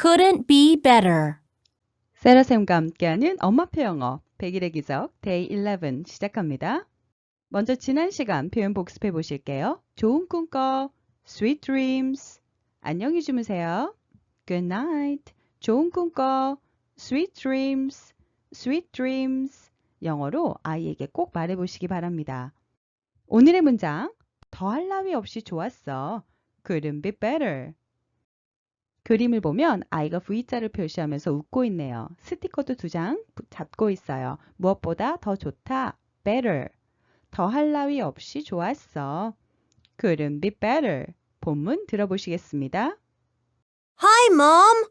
Couldn't be better. 세라 쌤과 함께하는 엄마표 영어 100일의 기적 데이 11 시작합니다. 먼저 지난 시간 표현 복습해 보실게요. 좋은 꿈 꿔. Sweet dreams. 안녕히 주무세요. Good night. 좋은 꿈 꿔. Sweet dreams. Sweet dreams. 영어로 아이에게 꼭 말해 보시기 바랍니다. 오늘의 문장 더할 나위 없이 좋았어. Couldn't be better. 그림을 보면 아이가 V자를 표시하면서 웃고 있네요. 스티커도 두 장 잡고 있어요. 무엇보다 더 좋다. better. 더할 나위 없이 좋았어. couldn't be better. 본문 들어보시겠습니다. Hi, Mom.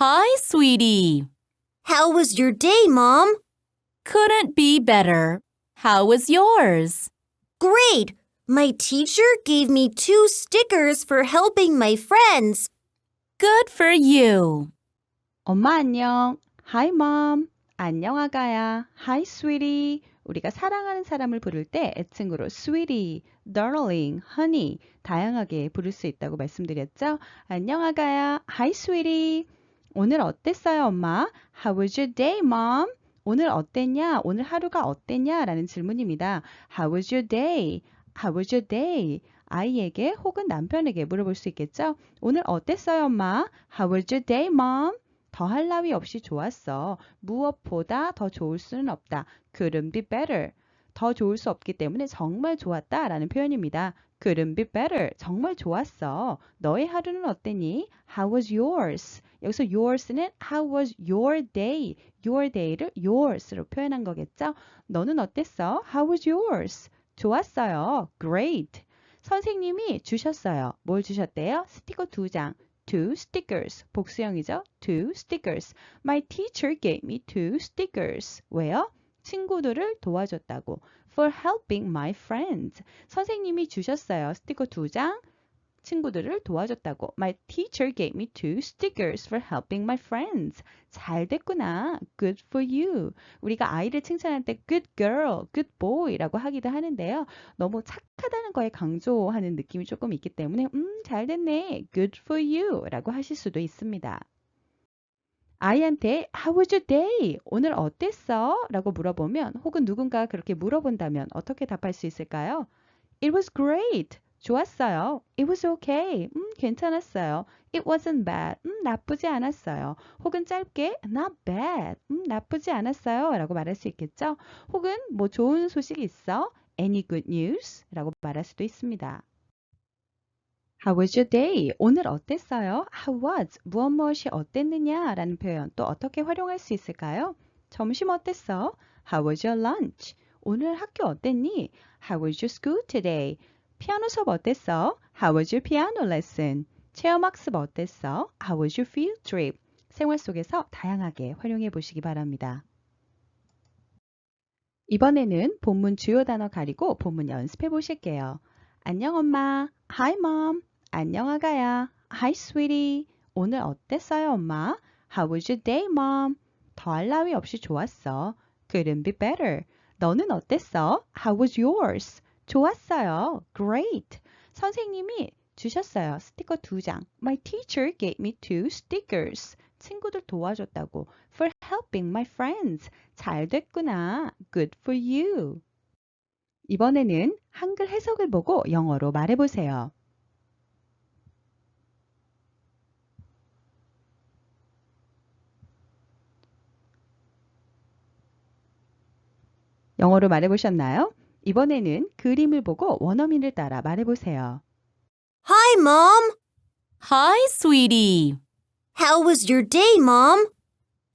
Hi, sweetie. How was your day, Mom? Couldn't be better. How was yours? Great. My teacher gave me two stickers for helping my friends. Good for you. 엄마 안녕. Hi mom. 안녕 아가야. Hi sweetie. 우리가 사랑하는 사람을 부를 때 애칭으로 sweetie, darling, honey 다양하게 부를 수 있다고 말씀드렸죠. 안녕 아가야. Hi sweetie. 오늘 어땠어요 엄마? How was your day mom? 오늘 어땠냐? 오늘 하루가 어땠냐? 라는 질문입니다. How was your day? How was your day? 아이에게 혹은 남편에게 물어볼 수 있겠죠? 오늘 어땠어요, 엄마? How was your day, mom? 더할 나위 없이 좋았어. 무엇보다 더 좋을 수는 없다. Couldn't be better. 더 좋을 수 없기 때문에 정말 좋았다 라는 표현입니다. Couldn't be better. 정말 좋았어. 너의 하루는 어땠니? How was yours? 여기서 yours는 how was your day? your day를 yours로 표현한 거겠죠? 너는 어땠어? How was yours? 좋았어요. Great. 선생님이 주셨어요. 뭘 주셨대요? 스티커 두 장. two stickers. 복수형이죠? two stickers. My teacher gave me two stickers. 왜요? 친구들을 도와줬다고. For helping my friends. 선생님이 주셨어요. 스티커 두 장. 친구들을 도와줬다고. My teacher gave me two stickers for helping my friends. 잘 됐구나. Good for you. 우리가 아이를 칭찬할 때 good girl, good boy라고 하기도 하는데요. 너무 착하다는 거에 강조하는 느낌이 조금 있기 때문에 음, 잘 됐네. Good for you 라고 하실 수도 있습니다. 아이한테 How was your day? 오늘 어땠어? 라고 물어보면 혹은 누군가 그렇게 물어본다면 어떻게 답할 수 있을까요? It was great. 좋았어요. It was okay. 음, 괜찮았어요. It wasn't bad. 음, 나쁘지 않았어요. 혹은 짧게 not bad. 음, 나쁘지 않았어요. 라고 말할 수 있겠죠? 혹은 뭐 좋은 소식이 있어? Any good news? 라고 말할 수도 있습니다. How was your day? 오늘 어땠어요? How was? 무엇 무엇이 어땠느냐? 라는 표현 또 어떻게 활용할 수 있을까요? 점심 어땠어? How was your lunch? 오늘 학교 어땠니? How was your school today? 피아노 수업 어땠어? How was your piano lesson? 체험학습 어땠어? How was your field trip? 생활 속에서 다양하게 활용해 보시기 바랍니다. 이번에는 본문 주요 단어 가리고 본문 연습해 보실게요. 안녕 엄마. Hi mom. 안녕 아가야. Hi sweetie. 오늘 어땠어요 엄마? How was your day mom? 더할 나위 없이 좋았어. Couldn't be better. 너는 어땠어? How was yours? 좋았어요. Great. 선생님이 주셨어요. 스티커 두 장. My teacher gave me two stickers. 친구들 도와줬다고. For helping my friends. 잘 됐구나. Good for you. 이번에는 한글 해석을 보고 영어로 말해보세요. 영어로 말해보셨나요? 이번에는 그림을 보고 원어민을 따라 말해보세요. Hi, Mom. Hi, sweetie. How was your day, Mom?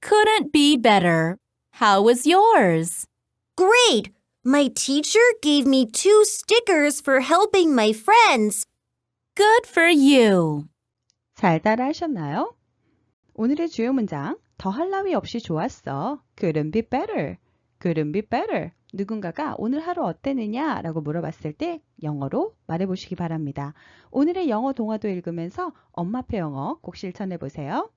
Couldn't be better. How was yours? Great. My teacher gave me two stickers for helping my friends. Good for you. 잘 따라 하셨나요? 오늘의 주요 문장 더할 나위 없이 좋았어. Couldn't be better. Couldn't be better. 누군가가 오늘 하루 어땠느냐 라고 물어봤을 때 영어로 말해보시기 바랍니다. 오늘의 영어 동화도 읽으면서 엄마표 영어 꼭 실천해 보세요.